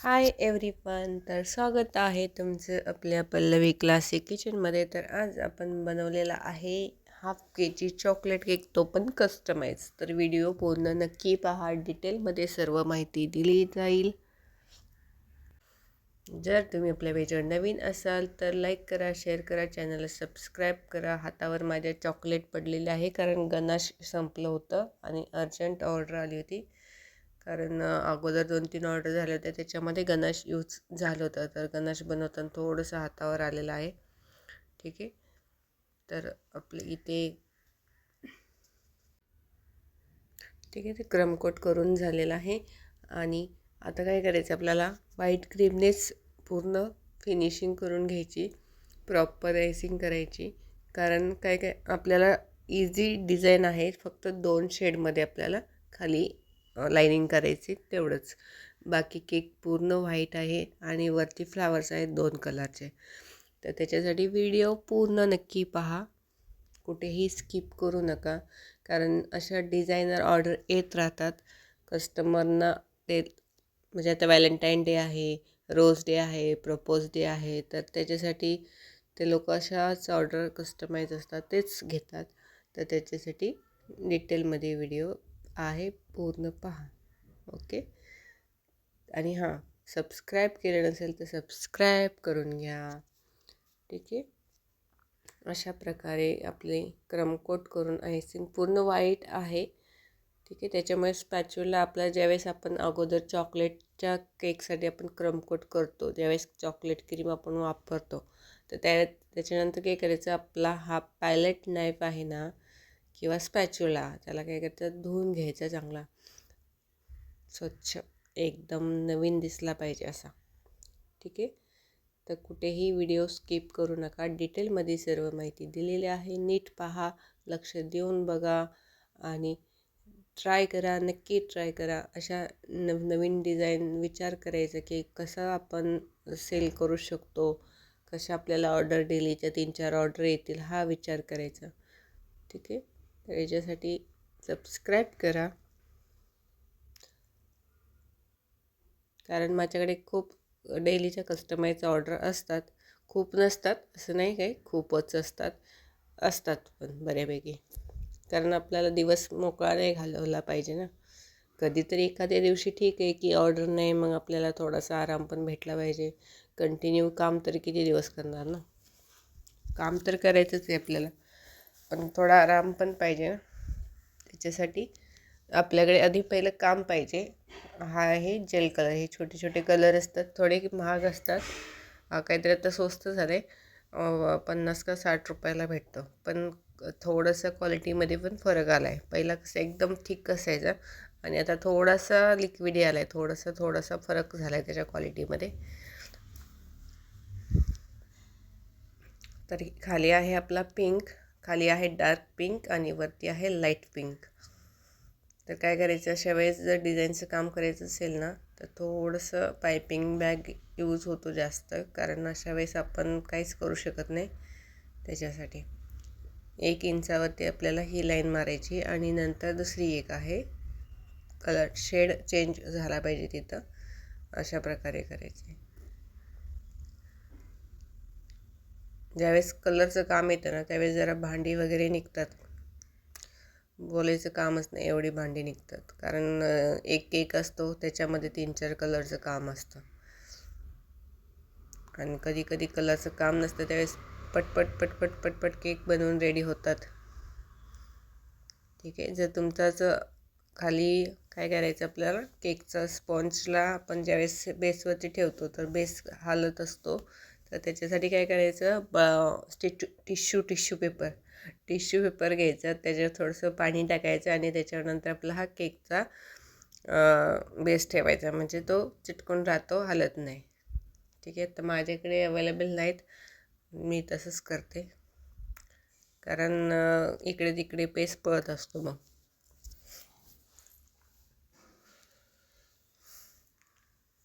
Hi everyone तर स्वागत आहे तुमचं आपल्या पल्लवी क्लासिक किचनमध्ये तर आज आपण बनवलेला आहे half K G chocolate cake तो पण कस्टमाइज तर व्हिडिओ पूर्ण नक्की पहा. डिटेलमध्ये सर्व माहिती दिली जाईल. जर तुम्ही आपल्या पेजवर नवीन असाल तर लाईक करा शेअर करा. चॅनलला सबस्क्राईब करा. हातावर माझ्या चॉकलेट पडलेले आहे कारण गणाश संपलं होतं आणि अर्जंट ऑर्डर आली होती. कारण अगोदर दोन तीन ऑर्डर झाल्या होत्या. त्याच्यामध्ये गणेश यूज झालं होतं. तर गणेश बनवताना थोडंसं हातावर आलेलं आहे. ठीक आहे? तर आपले इथे ठीक आहे ते क्रमकोट करून झालेलं आहे. आणि आता काय करायचं आपल्याला? व्हाईट क्रीमनेच पूर्ण फिनिशिंग करून घ्यायची. प्रॉपर रेसिंग करायची. कारण काय काय आपल्याला इझी डिझाईन आहे फक्त दोन शेडमध्ये आपल्याला खाली लाईनिंग करायची तेवढंच. बाकी केक पूर्ण व्हाईट आहे आणि वरती फ्लावर्स आहेत दोन कलरचे. तर त्याच्यासाठी व्हिडिओ पूर्ण नक्की पहा. कुठेही स्किप करू नका. कारण अशा डिझायनर ऑर्डर येत राहतात. कस्टमरना ते म्हणजे आता व्हॅलेंटाईन डे आहे रोज डे आहे प्रपोज डे आहे तर त्याच्यासाठी ते लोक अशाच ऑर्डर कस्टमाइज असतात तेच घेतात. तर त्याच्यासाठी डिटेलमध्ये व्हिडिओ आहे पूर्ण पहा. ओके? आणि हां सबस्क्राईब केलं नसेल तर सबस्क्राईब करून घ्या. ठीक आहे? अशा प्रकारे आपले क्रमकोट करून आयसिंग पूर्ण वाईट आहे. ठीक आहे? त्याच्यामुळे स्पॅच्युला आपला ज्यावेळेस आपण अगोदर चॉकलेटच्या केकसाठी आपण क्रमकोट करतो ज्यावेळेस चॉकलेट क्रीम आपण वापरतो तर त्या त्याच्यानंतर काय करायचं? आपला हा पॅलेट नाईफ आहे ना किंवा स्पॅच्युला त्याला काय करायचं धुवून घ्यायचा चांगला. स्वच्छ एकदम नवीन दिसला पाहिजे असा. ठीक आहे? तर कुठेही व्हिडिओ स्किप करू नका. डिटेलमध्ये सर्व माहिती दिलेली आहे. नीट पहा लक्ष देऊन बघा आणि ट्राय करा नक्की ट्राय करा. अशा नव नवीन डिझाईन विचार करायचा की कसं आपण सेल करू शकतो कशा आपल्याला ऑर्डर डेलीच्या तीन चार ऑर्डर येतील हा विचार करायचा. ठीक आहे? तर याच्यासाठी सबस्क्राईब करा. कारण माझ्याकडे खूप डेलीच्या कस्टमाइजच्या ऑर्डर असतात. खूप नसतात असं नाही काही खूपच असतात. असतात पण बऱ्यापैकी. कारण आपल्याला दिवस मोकळा नाही घालवला पाहिजे ना. कधीतरी एखाद्या दिवशी ठीक आहे की ऑर्डर नाही मग आपल्याला थोडासा आराम पण भेटला पाहिजे. कंटिन्यू काम तर किती दिवस करणार ना? काम तर करायचंच आहे आपल्याला. पण थोडा आराम पण पाहिजे ना. त्याच्यासाठी आपल्याकडे आधी पहिलं काम पाहिजे. हा आहे जेल कलर हे छोटे छोटे कलर असतात थोडे महाग असतात. काहीतरी आता स्वस्त झालं आहे पन्नास का साठ रुपयाला भेटतं. पण थोडंसं क्वालिटीमध्ये पण फरक आला आहे पहिला कसं एकदम थिक असायचा आणि आता थोडासा लिक्विड आला आहे थोडासा थोडासा फरक झाला आहे त्याच्या क्वालिटीमध्ये तर खाली आहे आपला पिंक खाली आहे डार्क पिंक आणि वरती आहे लाइट पिंक. तर काय करायचं अशा वेळेस जर डिझाईनचं काम करायचं असेल ना तर थोडंसं पायपिंग बॅग यूज होतो जास्त कारण अशा वेळेस आपण काहीच करू शकत नाही त्याच्यासाठी. एक इंचावरती आपल्याला ही लाईन मारायची आणि नंतर दुसरी एक आहे. कलर शेड चेंज झाला पाहिजे तिथं. अशा प्रकारे करायचे. ज्यावेळेस कलरचं काम येतं ना त्यावेळेस जरा भांडी वगैरे निघतात. बोलायचं कामच नाही एवढी भांडी निघतात. कारण एक केक असतो त्याच्यामध्ये तीन चार कलरचं काम असतं. आणि कधी कधी कलरचं काम नसतं त्यावेळेस पटपट पटपट पटपट केक बनवून रेडी होतात. ठीक आहे जर तुमचाच खाली काय करायचं आपल्याला? केकचा स्पॉन्जला आपण ज्यावेळेस बेसवरती ठेवतो तर बेस हालत असतो. तर त्याच्यासाठी काय करायचं? ब tissue tissue tissue paper. Tissue paper घ्यायचा त्याच्यावर थोडंसं पाणी टाकायचं आणि त्याच्यानंतर आपला हा केकचा बेस ठेवायचा. म्हणजे तो चिटकून राहतो हलत नाही. ठीक आहे? तर माझ्याकडे अवेलेबल नाहीत. मी तसंच करते. कारण इकडे तिकडे पेस पळत असतो मग.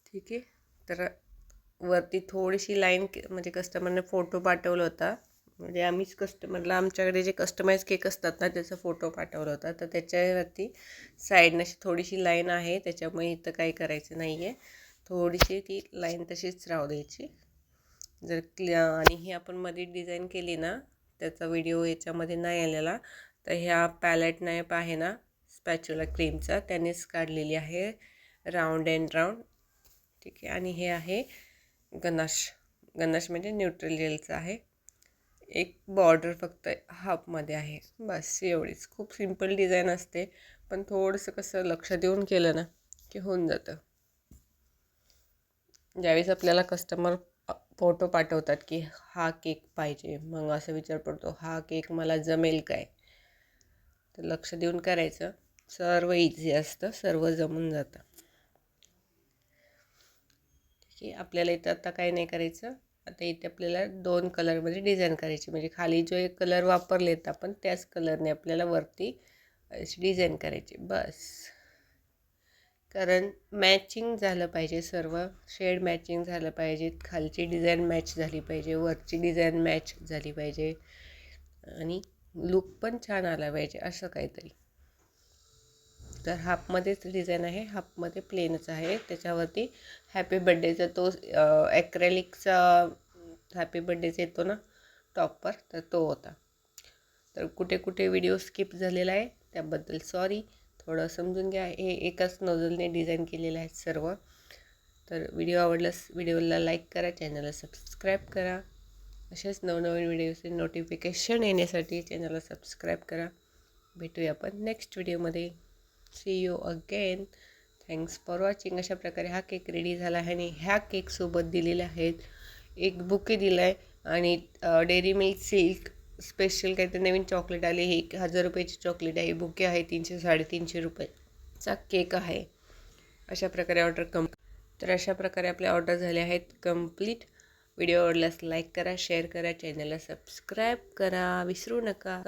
ठीक आहे? तर वरती थोडीशी लाईन म्हणजे कस्टमरने फोटो पाठवला होता. म्हणजे आम्हीच कस्टमरला आमच्याकडे जे कस्टमाइज केक असतात ना त्याचा फोटो पाठवला होता. तर त्याच्यावरती साईडनं अशी थोडीशी लाईन आहे. त्याच्यामुळे इथं काही करायचं नाही आहे थोडीशी ती लाईन तशीच राहू द्यायची. जर क्लि आणि ही आपण मध्ये डिझाईन केली ना त्याचा व्हिडिओ याच्यामध्ये नाही आलेला. तर ह्या पॅलेट नाईप आहे ना स्पॅच्युला क्रीमचा त्यानेच काढलेली आहे. राऊंड अँड राऊंड ठीक आहे. आणि हे आहे गनाश गनाश म्हणजे न्यूट्रल जेलचं आहे. एक बॉर्डर फक्त हाफमध्ये आहे. बस एवढीच. खूप सिंपल डिझाईन असते पण थोडंसं कसं लक्ष देऊन केलं ना की होऊन जातं. ज्यावेळेस आपल्याला कस्टमर फोटो पाठवतात की हा केक पाहिजे मग असं विचार पडतो हा केक मला जमेल काय? तर लक्ष देऊन करायचं. सर्व इझी असतं सर्व जमून जातं. की आपल्याला इथं आता काय नाही करायचं. आता इथे आपल्याला दोन कलरमध्ये डिझाईन करायची. म्हणजे खाली जो एक कलर वापरलेत आपण त्याच कलरने आपल्याला वरती अशी डिझाईन करायची. बस. कारण मॅचिंग झालं पाहिजे सर्व. शेड मॅचिंग झालं पाहिजे. खालची डिझाईन मॅच झाली पाहिजे. वरची डिझाईन मॅच झाली पाहिजे. आणि लुक पण छान आला पाहिजे. असं काहीतरी. तर हाफमध्येच डिझाईन आहे हाफमध्ये प्लेनच आहे. त्याच्यावरती हॅपी बड्डेचा तो ॲक्रेलिकचा हॅपी बड्डेचा येतो ना टॉपर तर तो होता. तर कुठे कुठे व्हिडिओ स्किप झालेला आहे त्याबद्दल सॉरी थोडं समजून घ्या हे एकाच नोजलने डिझाईन केलेलं आहे सर्व. तर व्हिडिओ आवडल्यास व्हिडिओला लाईक करा चॅनलला सबस्क्राईब करा. असेच नवनवीन व्हिडिओचे नोटिफिकेशन येण्यासाठी चॅनलला सबस्क्राईब करा. भेटूया आपण नेक्स्ट व्हिडिओमध्ये see you again thanks for watching अशा प्रकारे हा केक रेडी झाला आहे आणि ह्या केकसोबत दिलेले आहेत एक बुके दिला आहे आणि डेअरी मिल्क सिल्क स्पेशल काहीतरी नवीन चॉकलेट आले. हे एक हजार रुपयाची चॉकलेट आहे. बुके आहे. तीनशे साडेतीनशे रुपयाचा केक आहे. अशा प्रकारे ऑर्डर कम तर अशा प्रकारे आपल्या ऑर्डर झाल्या आहेत कंप्लीट व्हिडिओ आवडल्यास लाईक करा शेअर करा चॅनलला सबस्क्राईब करा. विसरू नका.